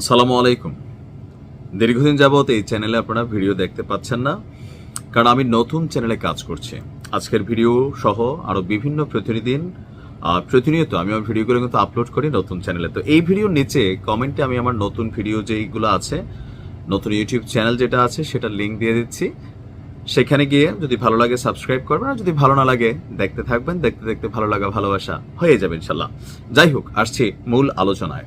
আসসালামু আলাইকুম। দীর্ঘদিন যাবত এই চ্যানেলে আপনারা ভিডিও দেখতে পাচ্ছেন না কারণ আমি নতুন চ্যানেলে কাজ করছি। আজকের ভিডিও সহ আরও বিভিন্ন প্রতিদিন আহ, প্রতিনিয়ত আমি আমার ভিডিওগুলো কিন্তু আপলোড করি নতুন চ্যানেলে। তো এই ভিডিওর নিচে কমেন্টে আমি আমার নতুন ভিডিও যেইগুলো আছে নতুন ইউটিউব চ্যানেল যেটা আছে সেটা লিঙ্ক দিয়ে দিচ্ছি। সেখানে গিয়ে যদি ভালো লাগে সাবস্ক্রাইব করবেন আর যদি ভালো না লাগে দেখতে থাকবেন দেখতে দেখতে ভালো লাগা ভালোবাসা হয়ে যাবে ইনশাল্লাহ। যাই হোক আসছি মূল আলোচনায়।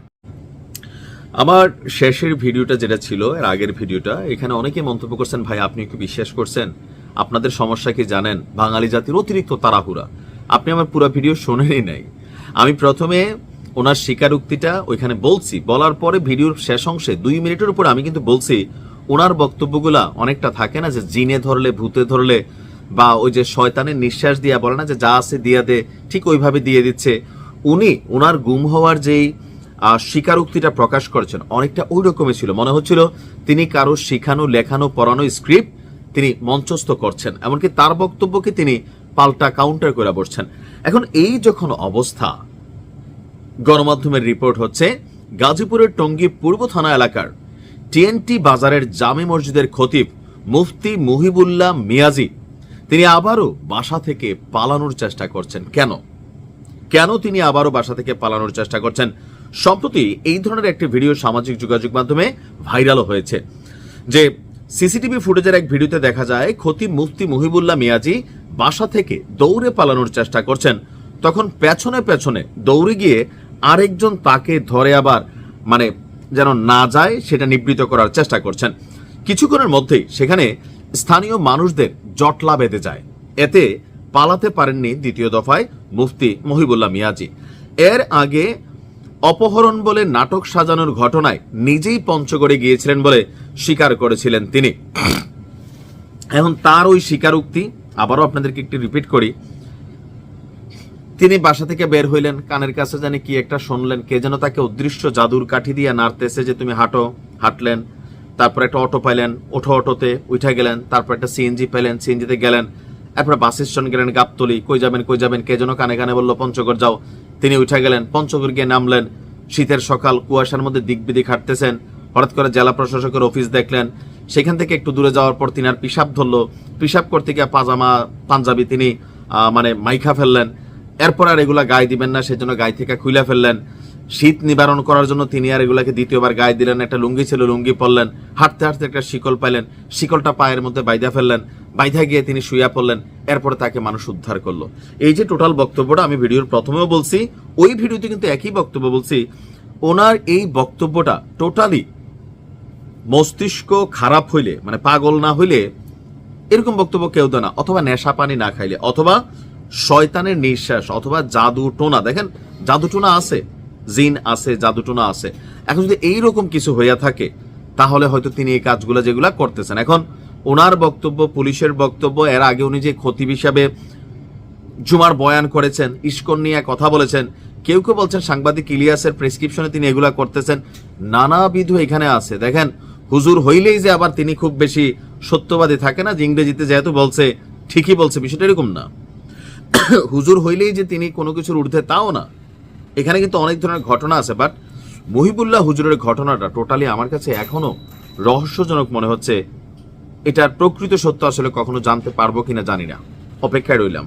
আমার শেষের ভিডিওটা যেটা ছিল, এর আগের ভিডিওটা, এখানে অনেকে মন্তব্য করছেন, ভাই, আপনি কি বিশ্বাস করছেন? আপনাদের সমস্যা কি জানেন? বাঙালি জাতির অতিরিক্ত তাড়াহুড়া। আপনি আমার পুরো ভিডিও শোনেনই নাই। আমি প্রথমে ওনার স্বীকারোক্তিটা ওইখানে বলছি। বলার পরে ভিডিওর শেষ অংশে, দুই মিনিটের উপর আমি কিন্তু বলছি, ওনার বক্তব্যগুলা অনেকটা থাকে না যে জিনে ধরলে, ভূতে ধরলে, বা ওই যে শয়তানের নিঃশ্বাস দিয়া বলে না যে যা আছে দিয়া দে, ঠিক ওইভাবে দিয়ে দিচ্ছে। উনি ওনার গুম হওয়ার যেই স্বীকারোক্তিটা প্রকাশ করেছেন। অনেকটা ওই রকমই ছিল। মনে হচ্ছিল তিনি কারও শিখানো, লেখানো, পড়ানো স্ক্রিপ্ট তিনি মঞ্চস্থ করছেন, এমনকি তার বক্তব্যকে তিনি পাল্টা কাউন্টার করে বসছেন। এখন এই যখন অবস্থা, গণমাধ্যমের রিপোর্ট হচ্ছে, গাজীপুরের টঙ্গী পূর্ব থানা এলাকার টিএনটি বাজারের জামে মসজিদের খতিব মুফতি মুহিবুল্লাহ মিয়াজি, তিনি আবারও বাসা থেকে পালানোর চেষ্টা করছেন। কেন? কেন তিনি আবারও বাসা থেকে পালানোর চেষ্টা করছেন? সম্প্রতি এই ধরনের একটি ভিডিও সামাজিক যোগাযোগ মাধ্যমে ভাইরালও হয়েছে, যে সিসিটিভি ফুটেজের এক ভিডিওতে দেখা যায়, খতিব মুফতি মুহিবুল্লাহ মিয়াজি বাসা থেকে দৌড়ে পালানোর চেষ্টা করছেন। তখন পেছনে পেছনে দৌড়ে গিয়ে আরেকজন তাকে ধরে আবার মানে যেন না যায়, সেটা নিবৃত করার চেষ্টা করছেন। কিছুক্ষণের মধ্যেই সেখানে স্থানীয় মানুষদের জটলা বেঁধে যায়। এতে পালাতে পারেননি দ্বিতীয় দফায় মুফতি মহিবুল্লাহ মিয়াজি। এর আগে অপহরণ বলে নাটক সাজানোর ঘটনায় নিজেই পঞ্চগড়ে গিয়েছিলেন বলে স্বীকার করেছিলেন তিনি। এখন তার ওই স্বীকারোক্তি, আবারও আপনাদেরকে একটু রিপিট করি। তিনি বাসা থেকে বের হইলেন, কানের কাছে জানি কি একটা শুনলেন, কে যেন তাকে অদৃশ্য জাদুর কাঠি দিয়ে নাড়তেছে যে তুমি হাঁটো, হাঁটলেন, তারপর একটা অটো পাইলেন, ওঠো অটোতে, উঠে গেলেন, তারপর একটা সিএনজি পেলেন সিএনজিতে গেলেন, এরপর বাস স্টেশন গেলেন গাবতলি, কই যাবেন কই যাবেন, কে যেন কানে কানে বলল, পঞ্চগড় যাও। তিনি উঠে গেলেন পঞ্চগড় গিয়ে নামলেন। শীতের সকাল কুয়াশার মধ্যে দিক বিদিক হাঁটতেছেন হঠাৎ করে জেলা প্রশাসকের অফিস দেখলেন, সেখান থেকে একটু দূরে যাওয়ার পর তিনি আর পিসাব ধরলো। পিসাব করতে গিয়ে পাজামা, পাঞ্জাবি তিনি মানে মাইখা ফেললেন। এরপর আর এগুলা গায়ে দিবেন না, সেজন্য গায়ে থেকে খুলে ফেললেন। শীত নিবারণ করার জন্য তিনি আর এগুলাকে দ্বিতীয়বার গায়ে দিলেন। একটা লুঙ্গি ছিল, লুঙ্গি পরলেন। হাঁটতে হাঁটতে একটা শিকল পাইলেন। শিকলটা পায়ের মধ্যে বাইধা ফেললেন। বাইধা গিয়ে তিনি শুয়া পড়লেন। এরপরে তাকে মানুষ উদ্ধার করল। এই যে টোটাল বক্তব্যটা আমি ভিডিওর প্রথমেও বলছি, ওই ভিডিওতে কিন্তু একই বক্তব্য বলছি, ওনার এই বক্তব্যটা টোটালি মস্তিষ্ক খারাপ হইলে মানে পাগল না হইলে, এরকম বক্তব্য কেউ দেয় না। অথবা নেশা পানি না খাইলে, অথবা শয়তানের নিঃশ্বাস, অথবা জাদু টোনা। দেখেন, জাদু টোনা আছে, জিন আছে, জাদু টোনা আছে। এখন যদি এইরকম কিছু হইয়া থাকে, তাহলে হয়তো তিনি এই কাজগুলো যেগুলা করতেছেন। এখন ওনার বক্তব্য, পুলিশের বক্তব্য, এর আগে উনি যে খতিব হিসাবে জুমার বয়ান করেছেন, ইস্কন নিয়ে কথা বলেছেন, কেউ কেউ বলছেন সাংবাদিক ইলিয়াসের প্রেসক্রিপশনে তিনি এগুলা করতেছেন, নানাবিধ এখানে আছে। দেখেন, হুজুর হইলেই যে আবার তিনি খুব বেশি সত্যবাদী থাকে না, যে ইংরেজিতে যেহেতু বলছে, ঠিকই বলছে, বিষয়টা এরকম না। হুজুর হইলেই যে তিনি কোনো কিছুর ঊর্ধ্বে তাও না। এখানে কিন্তু অনেক ধরনের ঘটনা আছে বাট মহিবুল্লাহ হুজুরের ঘটনাটা টোটালি আমার কাছে এখনও রহস্যজনক মনে হচ্ছে এটার প্রকৃত সত্য আসলে কখনো জানতে পারব কিনা জানি না। অপেক্ষায় রইলাম।